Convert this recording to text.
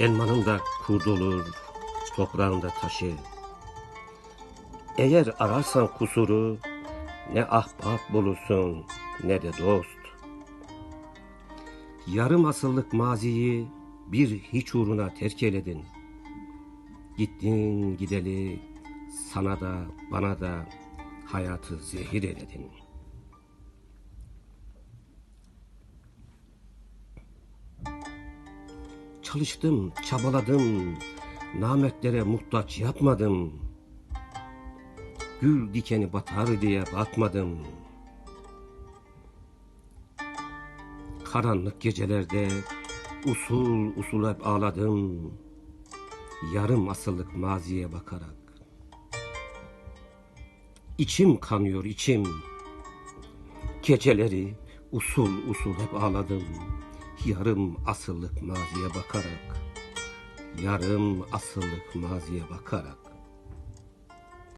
Elmanın da kurdu olur, toprağın da taşı. Eğer ararsan kusuru, ne ahbap bulursun ne de dost. Yarım asıllık maziyi bir hiç uğruna terk eyledin. Gittin gideli sana da bana da hayatı zehir eyledin. Çalıştım, çabaladım, nametlere muhtaç yapmadım. Gül dikeni batar diye bakmadım. Karanlık gecelerde usul usul hep ağladım. Yarım asıllık maziye bakarak. İçim kanıyor içim. Geceleri usul usul hep ağladım. Yarım asıllık maziye bakarak. Yarım asıllık maziye bakarak.